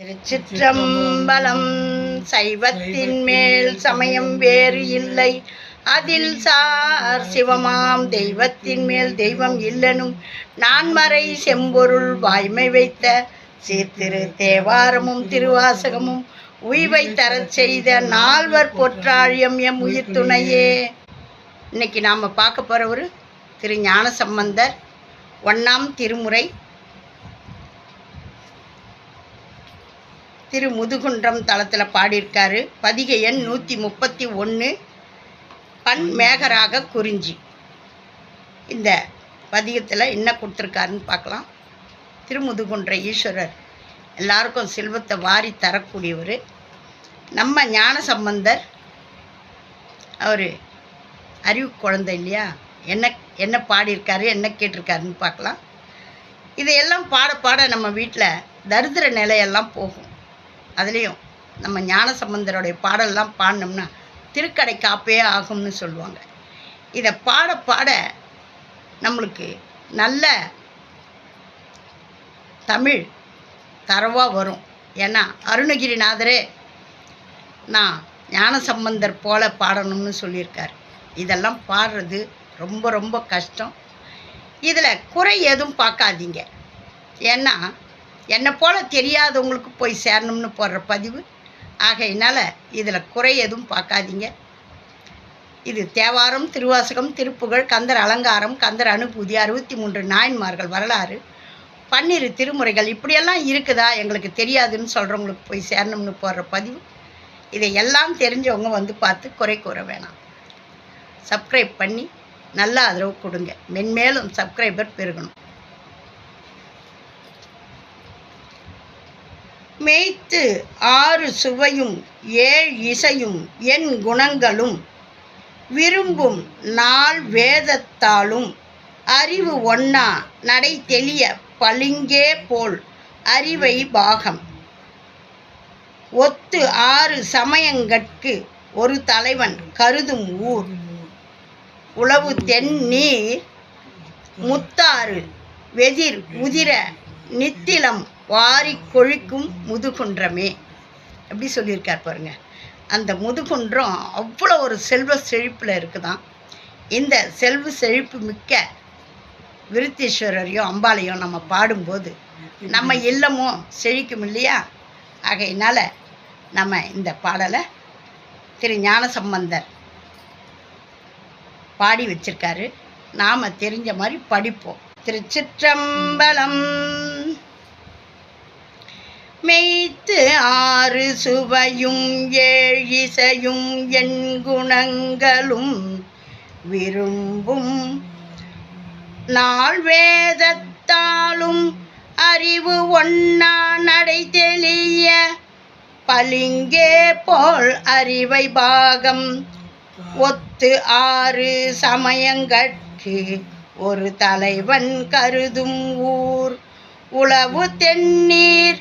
திருச்சிற்றம்பலம் சைவத்தின் மேல் சமயம் வேறு இல்லை. அதில் சார் சிவமாம் தெய்வத்தின் மேல் தெய்வம் இல்லனும். நான்மறை செம்பொருள் வாய்மை வைத்த சீர்திரு தேவாரமும் திருவாசகமும் உய்வை தரச் செய்த நால்வர் பொற்றாழியம் எம் உயிர் துணையே இன்னைக்கு நாம் பார்க்க போகிற ஒரு திரு ஞானசம்பந்தர் ஒன்றாம் திருமுறை திரு முதுகுன்றம் தளத்தில் பாடியிருக்காரு. பதிகை எண் நூற்றி முப்பத்தி ஒன்று பண் மேகராக குறிஞ்சி. இந்த பதிகத்தில் என்ன கொடுத்துருக்காருன்னு பார்க்கலாம். திருமுதுகுன்ற ஈஸ்வரர். எல்லாருக்கும் செல்வத்தை வாரி தரக்கூடியவர். நம்ம ஞான சம்பந்தர். அவர் அறிவு குழந்தை இல்லையா? என்ன என்ன பாடியிருக்காரு என்ன கேட்டிருக்காருன்னு பார்க்கலாம். இதையெல்லாம் பாட பாட நம்ம வீட்டில் தரித்திர நிலையெல்லாம் போகும். அதுலேயும் நம்ம ஞான சம்பந்தருடைய பாடல்லாம் பாடினோம்னா திருக்கடை காப்பே ஆகும்னு சொல்லுவாங்க. இதை பாட பாட நம்மளுக்கு நல்ல தமிழ் தரவாக வரும். ஏன்னா அருணகிரிநாதரே நான் ஞான சம்பந்தர் போல பாடணும்னு சொல்லியிருக்கார். இதெல்லாம் பாடுறது ரொம்ப ரொம்ப கஷ்டம். இதில் குறை எதுவும் பார்க்காதீங்க. ஏன்னா என்னை போல் தெரியாதவங்களுக்கு போய் சேரணும்னு போடுற பதிவு. ஆகையினால் இதில் குறை எதுவும் பார்க்காதீங்க. இது தேவாரம் திருவாசகம் திருப்புகழ் கந்தர் அலங்காரம் கந்தர் அனுபூதி அறுபத்தி மூன்று நாயன்மார்கள் வரலாறு பன்னிரு திருமுறைகள் இப்படியெல்லாம் இருக்குதா? எங்களுக்கு தெரியாதுன்னு சொல்கிறவங்களுக்கு போய் சேரணும்னு போடுற பதிவு. இதை எல்லாம் தெரிஞ்சவங்க வந்து பார்த்து குறை கூற வேணாம். சப்ஸ்கிரைப் பண்ணி நல்ல ஆதரவு கொடுங்க. மென்மேலும் சப்ஸ்கிரைபர் பெருகணும். மேய்த்து ஆறு சுவையும் ஏழ் இசையும் என் குணங்களும். விரும்பும் நாள் வேதத்தாலும் அறிவு ஒன்னா நடை தெளிய பளிங்கே போல் அறிவை பாகம். ஒத்து ஆறு சமயங்கட்கு ஒரு தலைவன் கருதும் ஊர். உளவு தென்னீர் முத்தாறு வெதிர் உதிர நித்திலம் வாரி கொழிக்கும் முதுகுன்றமே. எப்படி சொல்லியிருக்கார் பாருங்க. அந்த முதுகுன்றம் அவ்வளோ ஒரு செல்வ செழிப்பில் இருக்குதான். இந்த செல்வ செழிப்பு மிக்க விருத்தீஸ்வரரையும் அம்பாளையும் நம்ம பாடும்போது நம்ம இல்லமும் செழிக்கும் இல்லையா? ஆகையினால் நம்ம இந்த பாடலை திரு ஞானசம்பந்தர் பாடி வச்சிருக்காரு. நாம் தெரிஞ்ச மாதிரி படிப்போம். திருச்சிற்றம்பலம் மெய்த்து ஆறு சுவையும் ஏழ் இசையும் என் குணங்களும் விரும்பும். நாள் வேதத்தாலும் அறிவு ஒன்னா நடை தெளிய பளிங்கே போல் அறிவை பாகம். ஒத்து ஆறு சமயங்கட்கு ஒரு தலைவன் கருதும் ஊர். உளவு தென்னீர்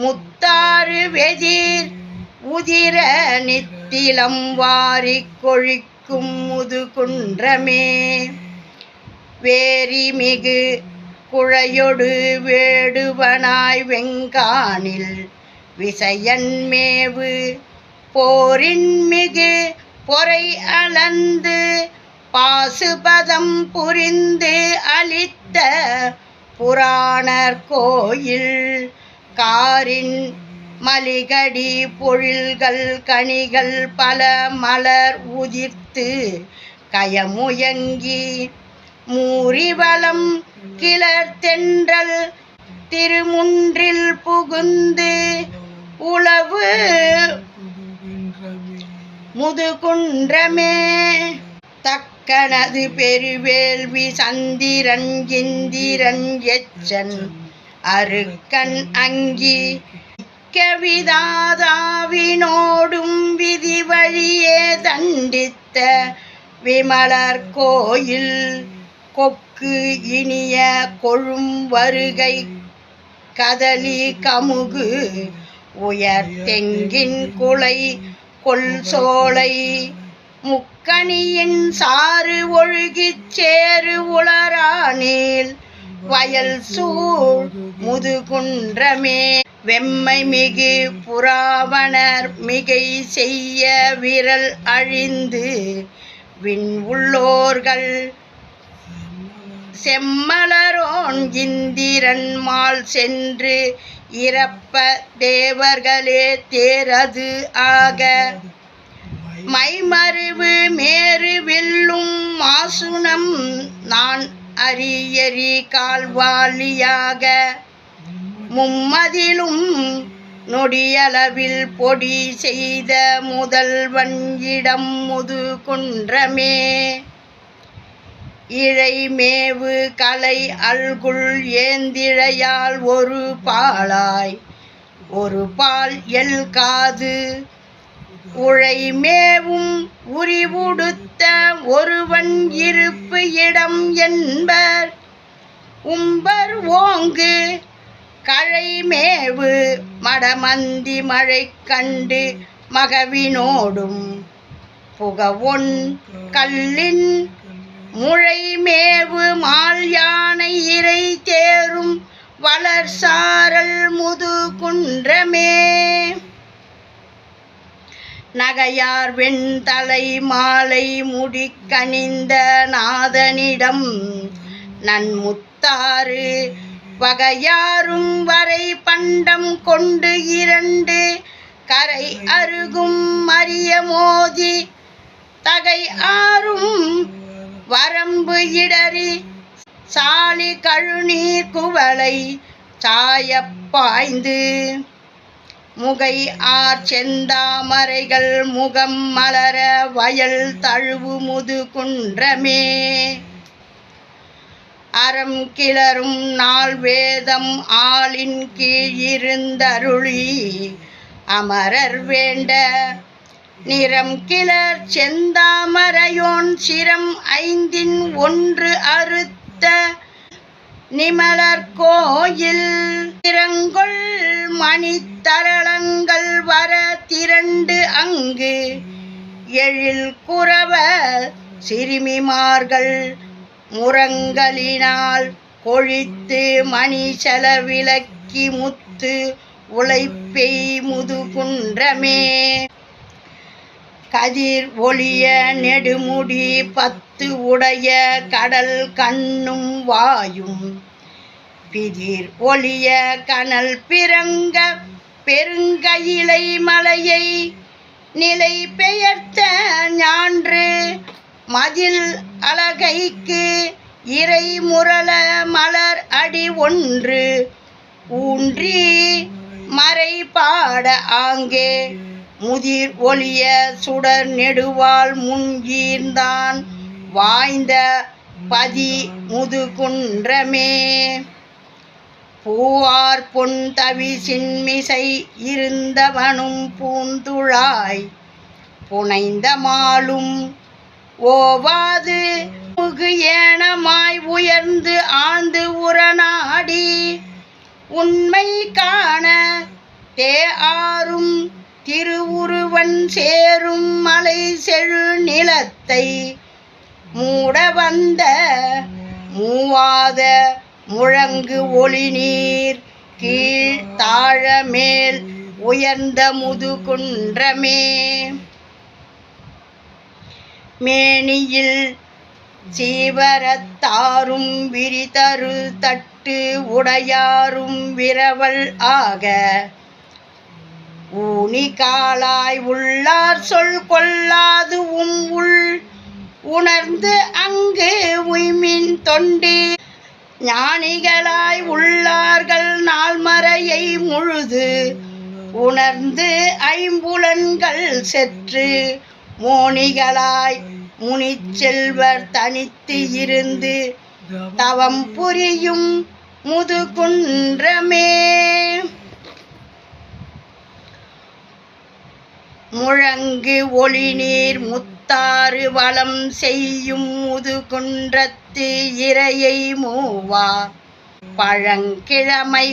முத்தாறு வெதிர் உதிர நித்திலம் வாரி கொழிக்கும் முதுகுன்றமே. வேரிமிகு குழையொடு வேடுவனாய் வெங்கானில் விசையன்மேவு போரின் மிகு பொறை அளந்து பாசுபதம் புரிந்து அளித்த புராணர் கோயில். காரின் மலிகடி பொழில்கள் கனிகள் பல மலர் உதிர்த்து கயமுயங்கி மூரிவலம் கிளர் தென்றல் திருமுன்றில் புகுந்து உளவு முதுகுன்றமே. தக்கனது பெருவேள்வி சந்திரன் இந்திரன் எச்சன் அருக்கண் அங்கி கவிதாதாவினோடும் விதி வழியே தண்டித்த விமலர் கோயில் கொக்கு இனிய கொழும் வருகை கதலி கமுகு உயர் தெங்கின் குலை கொல் சோலை முக்கணியின் சாறு ஒழுகிச் சேரு உளரானில் வயல் சூழ் முதுகுன்றமே. வெம்மை மிகு புறாவணர் மிகை செய்ய விரல் அழிந்து விண் உள்ளோர்கள். செம்மலரோன் இந்திரன் மால் சென்று இறப்ப தேவர்களே தேரது ஆக. மைமருவு மேரு வில்லும் மாசுனம் நான் அரியரி கால்வாளியாக மும்மதிலும் நொடியளவில் பொடி செய்த முதல்வன் இடம் முது குன்றமே. இழைமேவு கலை அல்குள் ஏந்திழையால் ஒரு பாலாய் ஒரு பால் எல் காது உழைமேவும் உரிவுடுத்த ஒருவன் இருப்பு இடம் என்பர். உம்பர் ஓங்கு கழைமேவு மடமந்தி மழை கண்டு மகவினோடும் புகவொன் கல்லின் முழைமேவு மால் யானை இறை தேரும் வளர்சாரல் முது குன்றமே நகையார் வெண்தலை மாலை முடிக்கணிந்த நாதனிடம் நன்முத்தாறு வகையாரும் வரை பண்டம் கொண்டு இரண்டு கரை அருகும் அரிய மோதி தகை ஆறும் வரம்பு இடறி சாலி கழுநீர் குவளை சாயப்பாய்ந்து முகை ஆர் செந்தாமரைகள் முகம் மலர வயல் தழுவு முது குன்றமே. அறம் கிளரும் நாள் வேதம் ஆளின் கீழ் இருந்தருளி அமரர் வேண்ட. நிறம் கிளர் செந்தாமரையோன் சிரம் ஐந்தின் ஒன்று அறுத்த நிமலர் கோயில். திறங்கொள் மணித்தர அங்கு எழில் குறவ சிறுமிமார்கள் முரங்களினால் கொழித்து மணி செலவிலக்கி முத்து உழைப்பெய் முதுகுன்றமே. கதிர் ஒளிய நெடுமுடி பத்து உடைய கடல் கண்ணும் வாயும். பிதிர் ஒளிய கனல் பிறங்க பெருங்கயிலை மலையை நிலை பெயர்த்த ஞான்று மதில் அழகைக்கு இறை முரள மலர் அடி ஒன்று ஊன்றி மறை பாட ஆங்கே. முதிர் ஒளிய சுடர் நெடுவால் முன்கீர்ந்தான் வாய்ந்த பதி முதுகுன்றமே. பூவார் பொன் தவி சின்மிசை இருந்தவனும் பூந்துழாய் புனைந்த மாலும் ஓவாது முகு ஏனமாய் உயர்ந்து ஆழ்ந்து உரநாடி உண்மை காண தே ஆறும் திருவுருவன் சேரும் மலை செழு நிலத்தை மூட வந்த மூவாத முழங்கு ஒளி நீர் கீழ் தாழ மேல் உயர்ந்த முதுகுன்றமே. மேனியில் சீவரத்தாரும் விரிதரு தட்டு உடையாரும் விரவல் ஆக. ஊனி காலாய் உள்ளார் சொல் கொள்ளாது உம் உள் உணர்ந்து அங்கு உய்மின் தொண்டீர் ஞானிகளாய் உள்ளார்கள் நாள்மறையை முழுது உணர்ந்து ஐம்புலன்கள் செற்று மோனிகளாய் முனிச்செல்வர் தனித்து இருந்து தவம் புரியும் முதுகுன்றமே. முழங்கு ஒளி நீர் முத்தாறு வளம் செய்யும் முதுகுன்றத்து இரையை மூவா. பழங்கிழமை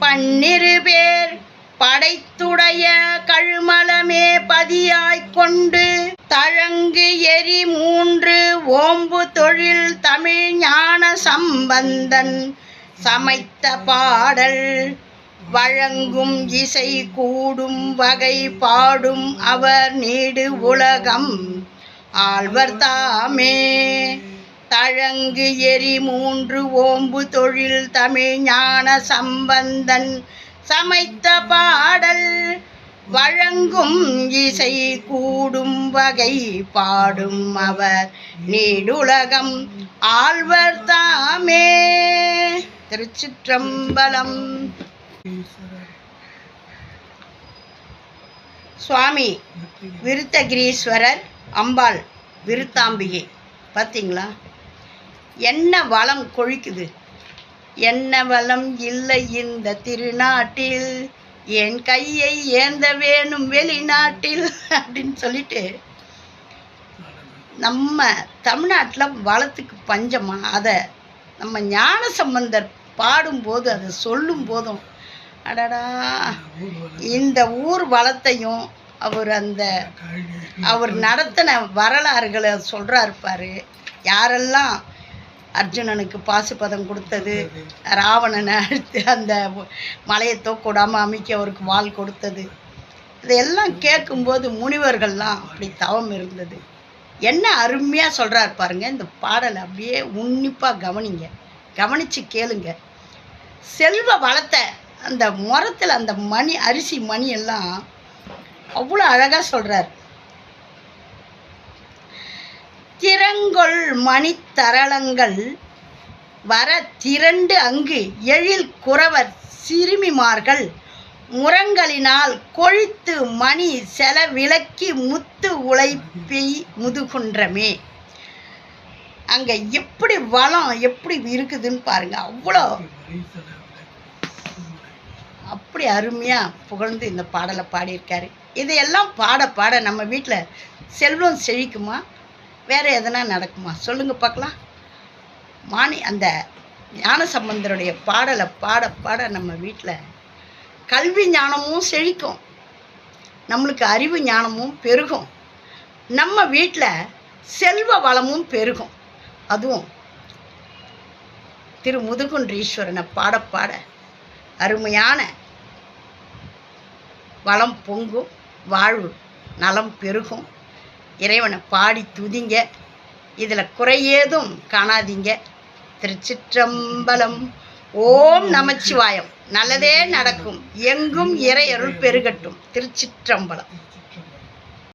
பன்னிரு பேர் படைத்துடைய கழுமலமே பதியாய்க் கொண்டு தழங்கு எரி மூன்று ஓம்பு தொழில் தமிழ் ஞான சம்பந்தன் சமைத்த பாடல் வழங்கும் இசை கூடும் வகை பாடும் அவர் நீடு உலகம் ஆழ்வர் தாமே. தழங்கு எரி மூன்று ஓம்பு தொழில் தமிழ் ஞான சம்பந்தன். சமைத்த பாடல் வழங்கும் இசை கூடும் வகை பாடும் அவர் நீடுலகம். ஆழ்வர் தாமே. திருச்சிற்றம்பலம். சுவாமி விருத்தகிரீஸ்வரர் அம்பாள் விருத்தாம்பிகை. பார்த்தீங்களா என்ன வளம் கொழிக்குது? என்ன வளம் இல்லை இந்த திருநாட்டில். என் கையை ஏந்த வேணும் வெளிநாட்டில். அப்படின்னு சொல்லிட்டு நம்ம தமிழ்நாட்டில் வளத்துக்கு பஞ்சமா? அதை நம்ம ஞான சம்பந்தர் பாடும்போது அதை சொல்லும் போதும் அடடா இந்த ஊர் வளத்தையும் அவர் அந்த அவர் நடத்தின வரலாறுகளை சொல்கிறாரு பாரு. யாரெல்லாம் அர்ஜுனனுக்கு பாசுபதம் கொடுத்தது ராவணனை அழித்து அந்த மலையை தோக்கூடாமல் அமைக்க அவருக்கு வாள் கொடுத்தது. இதையெல்லாம் கேட்கும்போது முனிவர்கள்லாம் அப்படி தவம் இருந்தது. என்ன அருமையாக சொல்கிறார் பாருங்க இந்த பாடலை அப்படியே உன்னிப்பாக கவனிங்க. கவனித்து கேளுங்க. செல்வ வளத்தை அந்த முரத்தில் அந்த மணி அரிசி மணி எல்லாம் அவ்வளோ அழகாக சொல்கிறார் திறங்கொள் மணித்தரளங்கள் வர திரண்டு அங்கு எழில் குறவர் சிறுமிமார்கள் முரங்களினால் கொழித்து மணி செல விளக்கி முத்து உழைப்பி முதுகுன்றமே. அங்கே எப்படி வளம் எப்படி இருக்குதுன்னு பாருங்கள் அவ்வளோ அப்படி அருமையாக புகழ்ந்து இந்த பாடலை பாடியிருக்காரு. இதையெல்லாம் பாட பாட நம்ம வீட்டில் செல்வம் செழிக்குமா? வேறு எதனா நடக்குமா? சொல்லுங்கள் பார்க்கலாம். மாணி அந்த ஞானசம்பந்தருடைய பாடலை பாட பாட நம்ம வீட்டில் கல்வி ஞானமும் செழிக்கும். நம்மளுக்கு அறிவு ஞானமும் பெருகும். நம்ம வீட்டில் செல்வ வளமும் பெருகும். அதுவும் திரு முதுகுன்றீஸ்வரனை பாட பாட அருமையான வளம் பொங்கும் வாழ்வு நலம் பெருகும். இறைவனை பாடி துதிங்க. இதில் குறையேதும் காணாதீங்க. திருச்சிற்றம்பலம். ஓம் நமச்சிவாயம். நல்லதே நடக்கும். எங்கும் இறை அருள் பெருகட்டும். திருச்சிற்றம்பலம்.